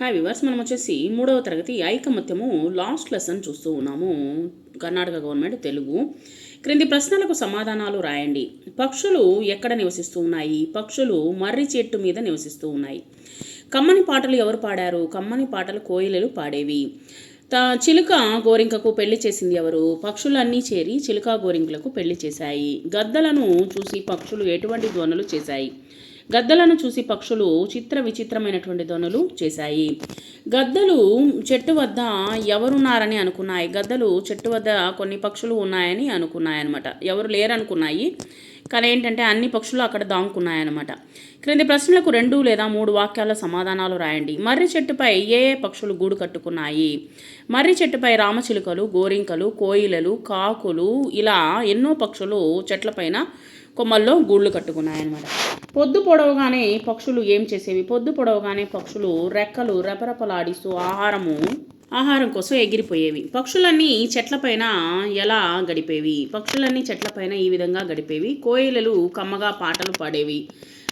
Hi viewers మనం వచ్చేసి మూడవ తరగతి ఐకమత్యము లాస్ట్ లెసన్ చూస్తూ ఉన్నాము. కర్ణాటక గవర్నమెంట్ తెలుగు. క్రింది ప్రశ్నలకు సమాధానాలు రాయండి. పక్షులు ఎక్కడ నివసిస్తూ ఉన్నాయి? పక్షులు మర్రి చెట్టు మీద నివసిస్తూ ఉన్నాయి. కమ్మని పాటలు ఎవరు పాడారు? కమ్మని పాటలు కోయిలలు పాడేవి. త చిలుక గోరింకకు పెళ్ళి చేసింది ఎవరు? పక్షులన్నీ చేరి చిలుక గోరింకలకు పెళ్ళి చేశాయి. గద్దలను చూసి పక్షులు ఎటువంటి ధ్వనులు చేశాయి? గద్దలను చూసి పక్షులు చిత్ర విచిత్రమైనటువంటి ధ్వనులు చేశాయి. గద్దలు చెట్టు వద్ద ఎవరున్నారని అనుకున్నాయి. గద్దలు చెట్టు వద్ద కొన్ని పక్షులు ఉన్నాయని అనుకున్నాయి అనమాట ఎవరు లేరనుకున్నాయి. కానీ ఏంటంటే అన్ని పక్షులు అక్కడ దాముకున్నాయన్నమాట క్రింది ప్రశ్నలకు రెండు లేదా మూడు వాక్యాల సమాధానాలు రాయండి. మర్రి చెట్టుపై ఏ ఏ పక్షులు గూడు కట్టుకున్నాయి? మర్రి చెట్టుపై రామచిలుకలు గోరింకలు కోయిలలు కాకులు ఇలా ఎన్నో పక్షులు చెట్లపైన కొమ్మల్లో గూళ్ళు కట్టుకున్నాయన్నమాట. పొద్దు పొడవగానే పక్షులు ఏం చేసేవి? పొద్దు పొడవగానే పక్షులు రెక్కలు రెపరెపలాడిస్తూ ఆహారము ఆహారం కోసం ఎగిరిపోయేవి. పక్షులన్నీ చెట్లపైన ఎలా గడిపేవి? పక్షులన్నీ చెట్లపైన ఈ విధంగా గడిపేవి. కోయిలలు కమ్మగా పాటలు పాడేవి.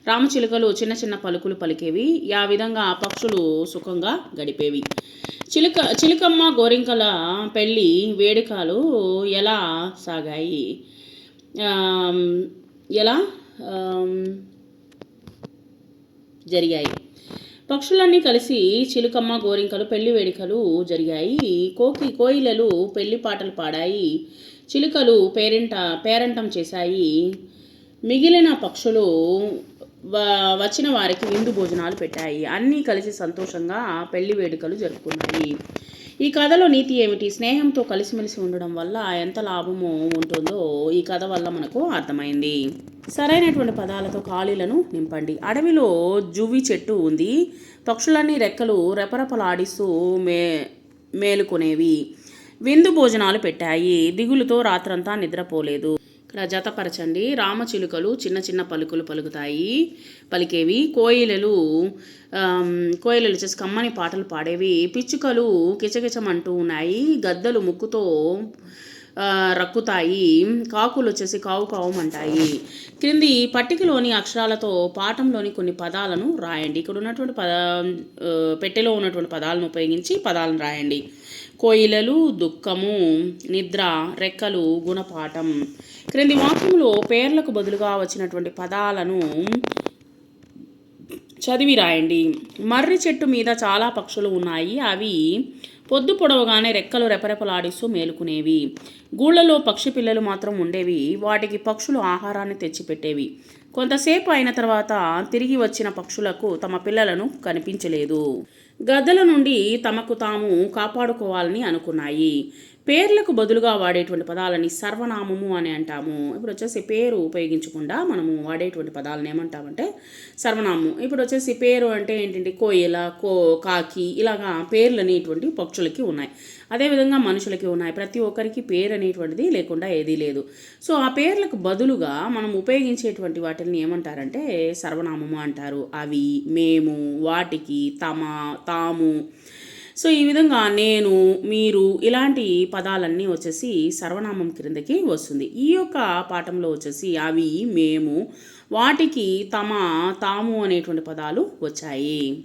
రామచిలుకలు చిన్న చిన్న పలుకులు పలికేవి. ఆ విధంగా పక్షులు సుఖంగా గడిపేవి. చిలుక చిలుకమ్మ గోరింకల పెళ్ళి వేడుకలు ఎలా సాగాయి? ఎలా? జరిగాయి. పక్షులన్నీ కలిసి చిలుకమ్మ గోరింకలు పెళ్ళి వేడుకలు జరిగాయి. కోకి కోయిలలు పెళ్ళి పాటలు పాడాయి. చిలుకలు పేరెంట పేరంటం చేశాయి. మిగిలిన పక్షులు వచ్చిన వారికి విందు భోజనాలు పెట్టాయి. అన్నీ కలిసి సంతోషంగా పెళ్ళి వేడుకలు జరుపుకున్నాయి. ఈ కథలో నీతి ఏమిటి? స్నేహంతో కలిసిమెలిసి ఉండడం వల్ల ఎంత లాభము ఉంటుందో ఈ కథ వల్ల మనకు అర్థమైంది. సరైనటువంటి పదాలతో ఖాళీలను నింపండి. అడవిలో జువ్వి చెట్టు ఉంది. పక్షులన్నీ రెక్కలు రెపరెపలాడిస్తూ మే మేలుకునేవి. విందు భోజనాలు పెట్టాయి. దిగులుతో రాత్రంతా నిద్రపోలేదు. జతపరచండి రామచిలుకలు చిన్న చిన్న పలుకులు పలుకుతాయి. పలికేవి కోయిలలు కోయిలలు వచ్చేసి కమ్మని పాటలు పాడేవి. పిచ్చుకలు కిచకిచమంటూ ఉన్నాయి. గద్దలు ముక్కుతో రక్కుతాయి. కాకులు వచ్చేసి కావు కావమంటాయి క్రింది పట్టికలోని అక్షరాలతో పాఠంలోని కొన్ని పదాలను రాయండి. ఇక్కడ ఉన్నటువంటి పద పెట్టెలో ఉన్నటువంటి పదాలను ఉపయోగించి పదాలను రాయండి. కోయిలలు దుఃఖము నిద్ర రెక్కలు గుణపాఠం. క్రింది వాక్యంలో పేర్లకు బదులుగా వచ్చినటువంటి పదాలను చదివి రాయండి. మర్రి చెట్టు మీద చాలా పక్షులు ఉన్నాయి. అవి పొద్దు పొడవగానే రెక్కలు రెపరెపలాడిస్తూ మేలుకునేవి. గూళ్ళలో పక్షి పిల్లలు మాత్రం ఉండేవి. వాటికి పక్షులు ఆహారాన్ని తెచ్చిపెట్టేవి. కొంతసేపు అయిన తర్వాత తిరిగి వచ్చిన పక్షులకు తమ పిల్లలను కనిపించలేదు. గద్దల నుండి తమకు తాము కాపాడుకోవాలని అనుకున్నాయి. పేర్లకు బదులుగా వాడేటువంటి పదాలని సర్వనామము అని అంటాము. ఇప్పుడు వచ్చేసి పేరు ఉపయోగించకుండా మనము వాడేటువంటి పదాలను ఏమంటామంటే సర్వనామము. ఇప్పుడు వచ్చేసి పేరు అంటే ఏంటంటే కోయిల కో కాకి ఇలాగా పేర్లు అనేటువంటి పక్షులకి ఉన్నాయి. అదేవిధంగా మనుషులకి ఉన్నాయి. ప్రతి ఒక్కరికి పేరు అనేటువంటిది లేకుండా ఏదీ లేదు. సో ఆ పేర్లకు బదులుగా మనం ఉపయోగించేటువంటి వాటిని ఏమంటారంటే సర్వనామము అంటారు. అవి మేము వాటికి తమ తాము సో ఈ విధంగా నేను మీరు ఇలాంటి పదాలన్నీ వచ్చేసి సర్వనామం క్రిందకి వస్తుంది. ఈ యొక్క పాఠంలో వచ్చేసి అవి మేము వాటికి తమ తాము అనేటువంటి పదాలు వచ్చాయి.